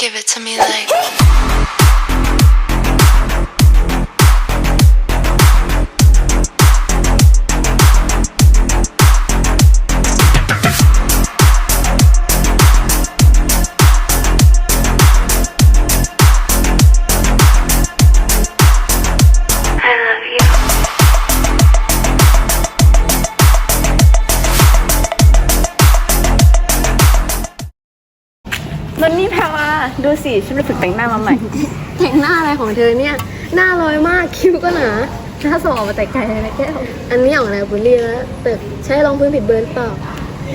Give it to me like. ดูสิ ฉันไปฝึกแต่งหน้ามาใหม่ แต่งหน้าอะไรของเธอเนี่ย หน้าลอยมากคิ้วก็หนาหน้าส่งออกมาแต่ไกลเลยนะแก้วอันนี้ออกแนวบุลลี่แล้วแต่ใช้รองพื้นผิดเบอร์หรือเปล่า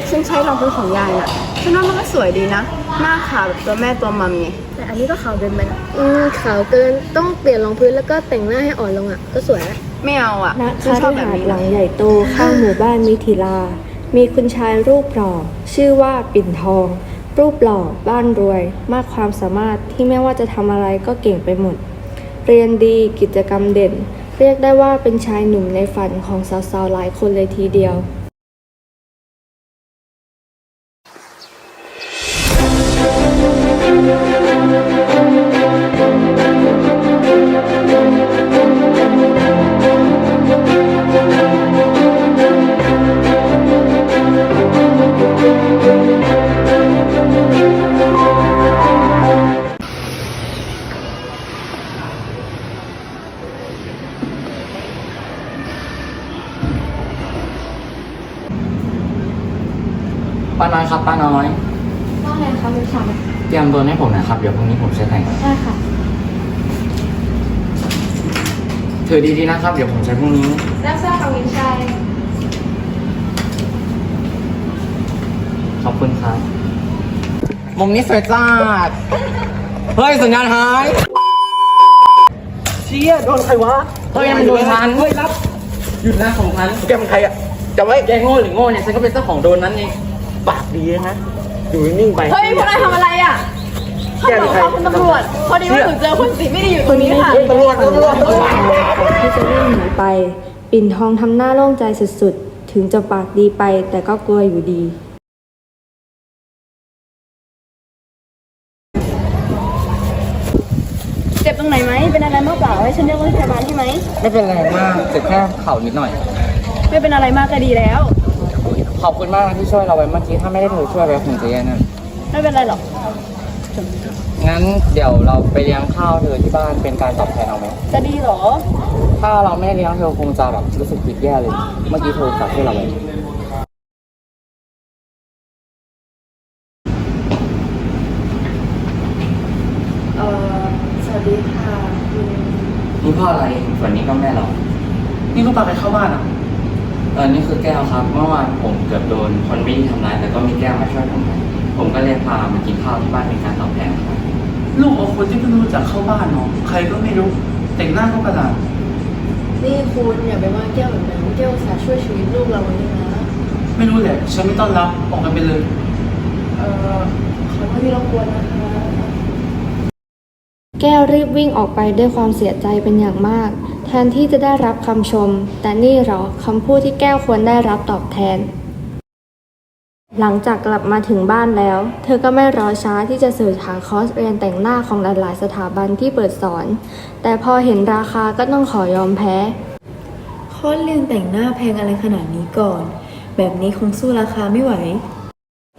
ฉันใช้รองพื้นของยายอะฉันว่ามันก็สวยดีนะ หน้าขาวแบบตัวแม่ตัวมัมไงแต่อันนี้ก็ขาวเกินไปนะอืมขาวเกินต้องเปลี่ยนรองพื้นแล้วก็แต่งหน้าให้อ่อนลงอะ ก็สวยแล้วไม่เอาอะณฉันคาชอบฤแบบหาสนี้น์หลันะงใหญ่โตข้างหมู่บ้านมิถิลา มีคุณชายรูปหล่อชื่อว่าปิ่นทอง รูปหล่อ บ้านรวย มากความสามารถที่ไม่ว่าจะทำอะไรก็เก่งไปหมด เรียนดีกิจกรรมเด่น เรียกได้ว่าเป็นชายหนุ่มในฝันของสาวๆหลายคนเลยทีเดียว ป้าน้อยครับป้าน้อย ว่าไงคะคุณชายเตรียมตัวให้ผมหนะครับ เดี๋ยวพรุ่งนี้ผมจะแต่งได้ค่ะ ถือดีๆนะครับ เดี๋ยวผมใช้พรุ่งนี้ รับทราบค่ะคุณชายขอบคุณครับ มุมนี้สวยจ้าดเฮ้ย สัญญาณหาย เชี่ยโดนใครวะเฮ้ยมันโดนฉัน เฮ้ยรับ หยุดนะของฉัน แกเป็นใครอะจำไว้แกโง่หรือโง่เนี่ย ฉันก็เป็นเจ้าของโดนนั้นเอง ปากดีนะอยู่นิ่งๆไป เฮ้ยพวกนายทำอะไรอะแกเป็นใคร คุณตำรวจ พอดีว่าหนูเจอคนสีไม่ดีอยู่ตรงนี้ค่ะเฮ้ยตำรวจตำรวจก่อนที่จะวิ่งหนีไป ปิ่นทองทำหน้าโล่งใจสุดๆ ถึงจะปากดีไปแต่ก็กลัวอยู่ดี เจ็บตรงไหนไหม เป็นอะไรมากเปล่าให้ฉันเรียกรถพยาบาลใช่ไหม ไม่เป็นไรมากเจ็บแค่เข่านิดหน่อย ไม่เป็นอะไรมากก็ดีแล้ว ขอบคุณมากนะที่ช่วยเราไว้เมื่อกี้ถ้าไม่ได้เธอช่วยเราคงจะแย่แน่ไม่เป็นไรหรอก งั้นเดี๋ยวเราไปเลี้ยงข้าวเธอที่บ้านเป็นการตอบแทนเอาไหมจะดีเหรอ ถ้าเราไม่ได้เลี้ยงเธอคงจะแบบรู้สึกผิดแย่เลย เมื่อกี้เธอกลับช่วยเราไว้เอ่อสวัสดีค่ะคุณนี่พ่ออะไรส่วนนี้ก็แม่เรา นี่ลูกปลาไปเข้าบ้านอะ เออนี่คือแก้วครับ เมื่อวานผมเกือบโดนคนไม่ดีทำร้ายแต่ก็มีแก้วมาช่วยผมไว้ผมก็เลยพามากินข้าวที่บ้านเป็นการตอบแทนครับลูกเอาคนที่เพิ่งรู้จักเข้าบ้านเนาะใครก็ไม่รู้ แต่งหน้าก็ประหลาดนี่คุณอย่าไปว่าแก้วแบบนั้นแก้วอุตส่าห์ช่วยชีวิตลูกเราไว้นี่นะไม่รู้แหละฉันไม่ต้อนรับออกกันไปเลย เอ่อขอโทษที่รบกวนนะคะแก้วรีบวิ่งออกไปด้วยความเสียใจเป็นอย่างมาก แทนที่จะได้รับคำชม แต่นี่เหรอคำพูดที่แก้วควรได้รับตอบแทน หลังจากกลับมาถึงบ้านแล้ว เธอก็ไม่รอช้าที่จะเสิร์ชหาคอร์สเรียนแต่งหน้าของหลายๆสถาบันที่เปิดสอน แต่พอเห็นราคาก็ต้องขอยอมแพ้ คอร์สเรียนแต่งหน้าแพงอะไรขนาดนี้ก่อน แบบนี้คงสู้ราคาไม่ไหว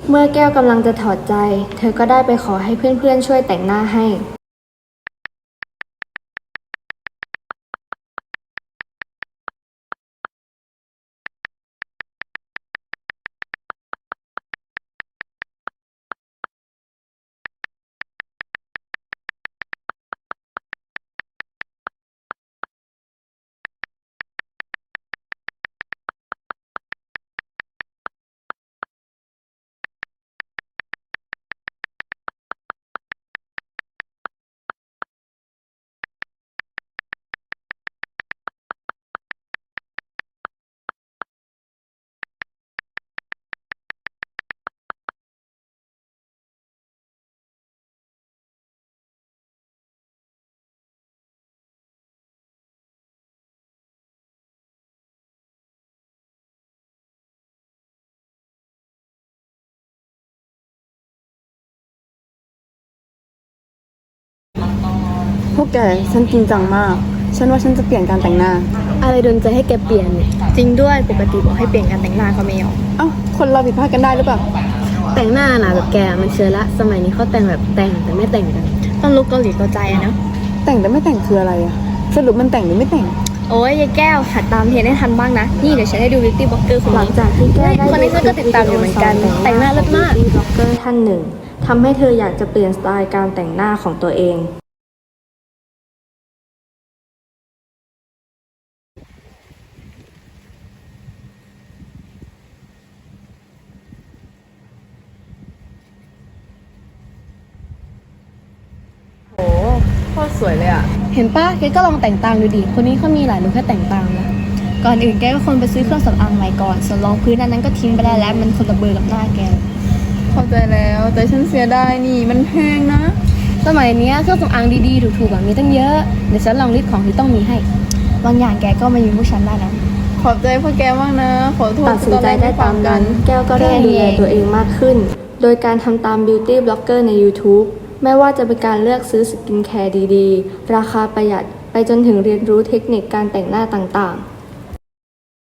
เมื่อแก้วกำลังจะถอดใจ เธอก็ได้ไปขอให้เพื่อนๆช่วยแต่งหน้าให้ พวกแกฉันจริงจังมาก ฉันว่าฉันจะเปลี่ยนการแต่งหน้า อะไรโดนใจให้แกเปลี่ยนเนี่ยจริงด้วยปกติบอกให้เปลี่ยนการแต่งหน้าเขาไม่ยอมเอ้าคนเราผิดพลาดกันได้หรือเปล่าแต่งหน้านะแบบแกมันเชื่อละ สมัยนี้เขาแต่งแบบแต่งแต่ไม่แต่งกันต้องลุกเกาหลีเกาใจอะเนาะแต่งแต่ไม่แต่งคืออะไรอะสรุปมันแต่งหรือไม่แต่ง โอ้ยยายแก้วหัดตามเทรนให้ทันบ้างนะ นี่เดี๋ยวฉันให้ดูบิวตี้บล็อกเกอร์คนหลังนี้จากที่แก้วได้คนนี้ฉันก็ติดตามอยู่เหมือนกัน แต่งหน้าเลิศมาก บล็อกเกอร์ท่านหนึ่งทำให้เธออยากจะเปลี่ยนสไตล์การแต่งหน้าของตัวเอง สวยเลยอะเห็นป้าแกก็ลองแต่งตามดูดิ คนนี้เขามีหลายลุคให้แต่งตามนะก่อนอื่นแกก็ควรไปซื้อเครื่องสำอางใหม่ก่อน ส่วนรองพื้นอันนั้นก็ทิ้งไปได้แล้ว มันคนละเบอร์กับหน้าแก เข้าใจแล้ว แต่ฉันเสียดายนี่มันแพงนะ สมัยเนี้ยเครื่องสำอางดีๆ ถูกๆแบบมีตั้งเยอะ เดี๋ยวฉันลองลิสต์ของที่ต้องมีให้ บางอย่างแกก็มายืมพวกฉันได้นะ ขอบใจพวกแกมากนะ ขอโทษตัดสินใจได้ตามนั้น แก้วก็เริ่มดูแลตัวเองมากขึ้น โดยการทำตามบิวตี้บล็อกเกอร์ใน YouTube ไม่ว่าจะเป็นการเลือกซื้อสกินแคร์ดีๆ ราคาประหยัดไปจนถึงเรียนรู้เทคนิคการแต่งหน้าต่าง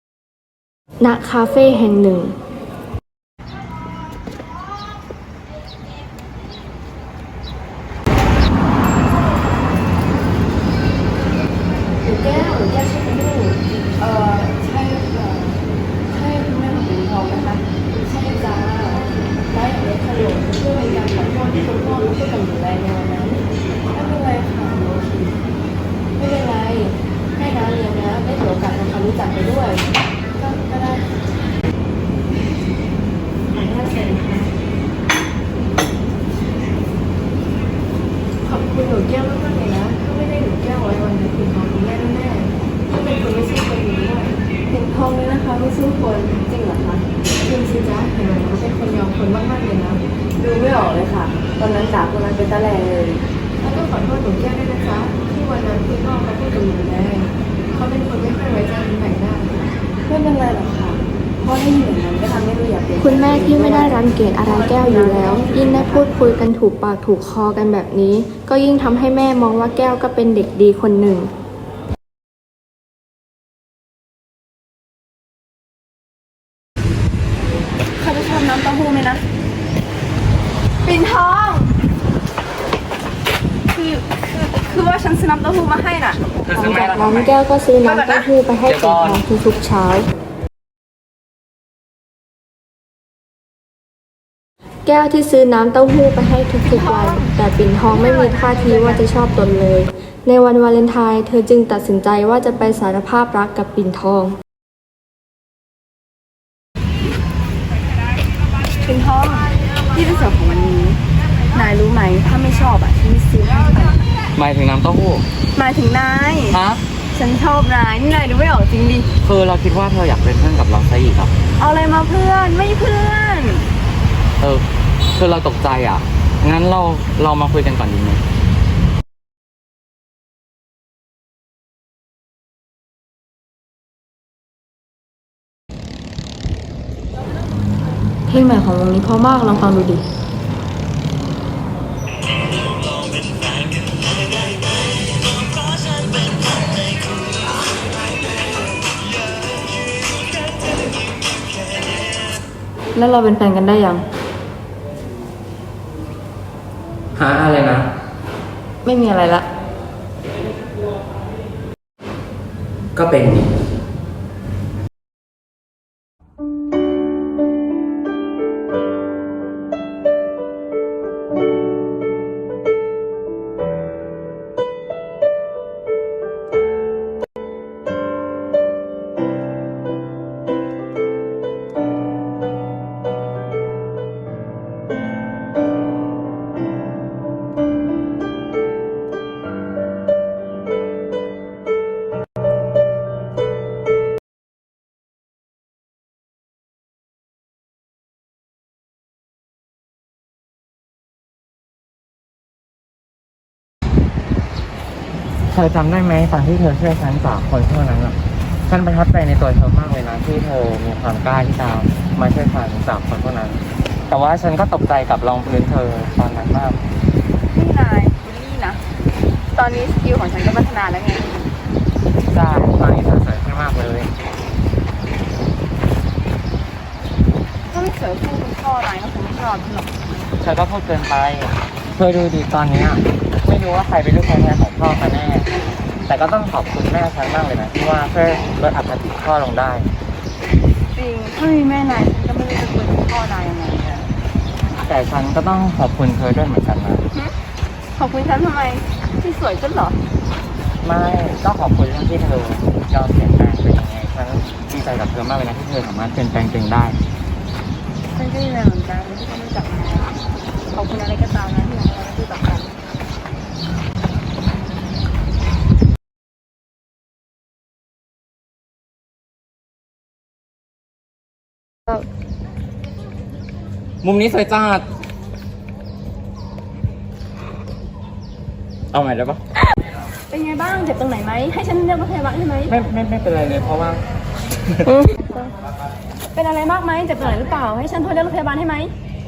ๆ ณ คาเฟ่แห่งหนึ่ง แก้วแก้วใช่ไหมลูกเอ่อใช่เอ่อใช่คุณแม่ของปิ่นทองนะคะใช่จ้าได้เล็กขยมเพื่อเป็นการขอโทษที่คุณพ่อรู้สึกกับหนูแรงในวันนั้นไม่เป็นไรค่ะโอเคไม่เป็นไรให้น้าเลี้ยงนะได้ถือโอกาสทำความรู้จักไปด้วย ก็ก็ได้ขออนุญาตเซ็นค่ะขอบคุณหนูแก้วมากๆเลยนะถ้าไม่ได้หนูแก้วไว้วันนี้ปิ่นทองคงแย่แน่ๆถ้าเป็นคนไม่สู้คนอยู่ด้วยปิ่นทองเลยนะคะไม่สู้คนจริงเหรอคะจริง สิจ๊ะเห็นไหมเขาเป็นคนยอมคนมากๆเลยนะดูไม่ออกเลยค่ะ ตอนนั้นด่าคนนั้นเป็นตะแลงเลยแล้วก็ขอโทษหนูแก้วด้วยนะจ๊ะที่วันนั้นคุณพ่อเขาพูดกับหนูแรงเขาเป็นคนไม่ค่อยไว้ใจคนแต่งหน้าไม่เป็นไรหรอกค่ะเพราะได้ยินอย่างนั้นก็ทำให้หนูอยากเป็นคุณแม่ที่ไม่ได้รังเกียจอะไรแก้วอยู่แล้ว ยิ่งได้พูดคุยกันถูกปากถูกคอกันแบบนี้ ก็ยิ่งทำให้แม่มองว่าแก้วก็เป็นเด็กดีคนหนึ่ง เขาจะชอบน้ำเต้าหู้ไหมนะ ปิ่นทอง คือคือคือว่าฉันซื้อน้ำเต้าหู้มาให้น่ะ เธอ หลั ซื้อง ไห มจากล่ะนั้นแก้วก็ซื้อน้ำเต้าหู้ไปให้ปิ่นทองทุกๆเช้า แก้วที่ซื้อน้ำเต้าหู้ไปให้ทุกๆวัน แต่ปิ่นทองไม่มีท่าทีว่าจะชอบตนเลย ในวันวาเลนไทน์เธอจึงตัดสินใจว่าจะไปสารภาพรักกับปิ่นทองปิ่นทองนี่เป็นส่วนของวันนี้ นายรู้ไหม ถ้าไม่ชอบอะฉันไม่ซื้อให้ไปหมายถึงน้ำเต้าหู้หมายถึงนายฮะ ฉันชอบนายนี่นายดูไม่ออกจริงดิ คือเราคิดว่าเธออยากเป็นเพื่อนกับเราซะอีกอะเอาอะไรมาเพื่อน ไม่เพื่อน เออคือเราตกใจอะ งั้นเราเรามาคุยกันก่อนดีไหมเพลงใหม่ของวงนี้เพราะมากลองฟังดูดิ แล้วเราเป็นแฟนกันได้ยัง หาอะไรนะ ไม่มีอะไรละ ก็เป็น เธอจำได้ไหมตอนที่เธอช่วยฉันจากคนพวกนั้นอะฉันประทับใจในตัวเธอมากเลยนะที่เธอมีความกล้าที่จะมาช่วยฉันจากคนพวกนั้น แต่ว่าฉันก็ตกใจกับรองพื้นเธอตอนนั้นมากนี่นายบุลลี่นะ ตอนนี้สกิลของฉันก็พัฒนาแล้วไงใช่ตอนนี้เธอสวยขึ้นมากเลยก็ไม่สวยคู่คุณพ่อนายก็คงไม่ชอบหรอกเธอก็พูดเกินไปเธอดูดีตอนเนี้ย ไม่รู้ว่าใครเป็นลูกแท้ๆของพ่อกันแน่ แต่ก็ต้องขอบคุณแม่ฉันมากเลยนะที่ว่าช่วยลดอคติพ่อลงได้ จริงถ้ามีแม่นายฉันก็ไม่รู้จะคุยกับพ่อนายยังไงอะแต่ฉันก็ต้องขอบคุณเธอด้วยเหมือนกันนะ ขอบคุณฉันทำไมที่สวยขึ้นเหรอ ไม่ก็ขอบคุณเรื่องที่เธอยอมเปลี่ยนแปลงเป็นยังไงฉันดีใจกับเธอมากเลยนะที่เธอสามารถเปลี่ยนแปลงตัวเองได้ ฉันก็ดีใจเหมือนกันที่ได้รู้จักนายขอบคุณอะไรก็ตามนะที่ทำให้เราได้รู้จักกัน มุมนี้สวยจัด เอาใหม่ได้ปะเป็นไงบ้างเจ็บตรงไหนไหมให้ฉันเรียกรถพยาบาลให้ไหมไม่ไม่ไม่เป็นไรเลยเพราะว่า เป็นอะไรมากไหมเจ็บตรงไหนหรือเปล่า ให้ฉันโทรเรียกรถพยาบาลให้ไหม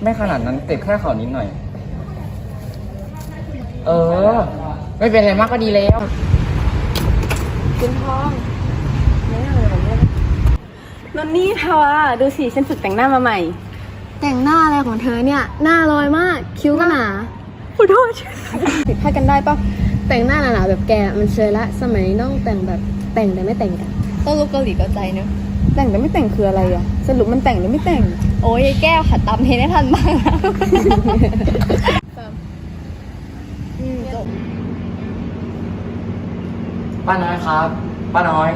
ไม่ขนาดนั้นเจ็บแค่เข่านิดหน่อย เออ ไม่เป็นไรมากก็ดีแล้วคุณทองไม่น่าเลยแบบนี้ นนนี่ทวาดูสิฉันฝึกแต่งหน้ามาใหม่ แต่งหน้าอะไรของเธอเนี่ย หน้าลอยมาก คิ้วก็หนาขอโทษผิดพลาดกันได้ปะแต่งหน้าหนาๆแบบแกมันเชยละ สมัยนี้ต้องแต่งแบบแต่งแต่ไม่แต่งกันต้องรู้เกาหลีเกาใจเนอะแต่งแต่ไม่แต่งคืออะไรอะสรุปมันแต่งหรือไม่แต่ง โอ้ยยายแก้วขัดตามเทนให้ทันบ้างนะป้าน้อยครับ ป้าน้อย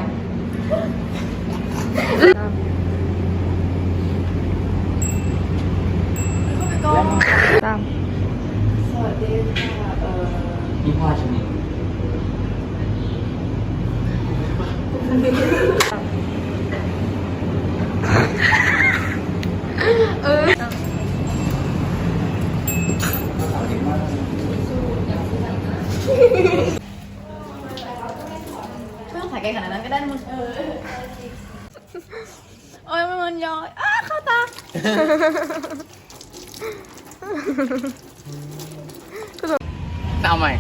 ตาม สวัสดีค่ะเอ่อ พี่พ่อฉันเองไม่ต้องถ่ายไกลขนาดนั้นก็ได้มึงเออโอ้ยมันย้อยอ้าเข้าตา เอาใหม่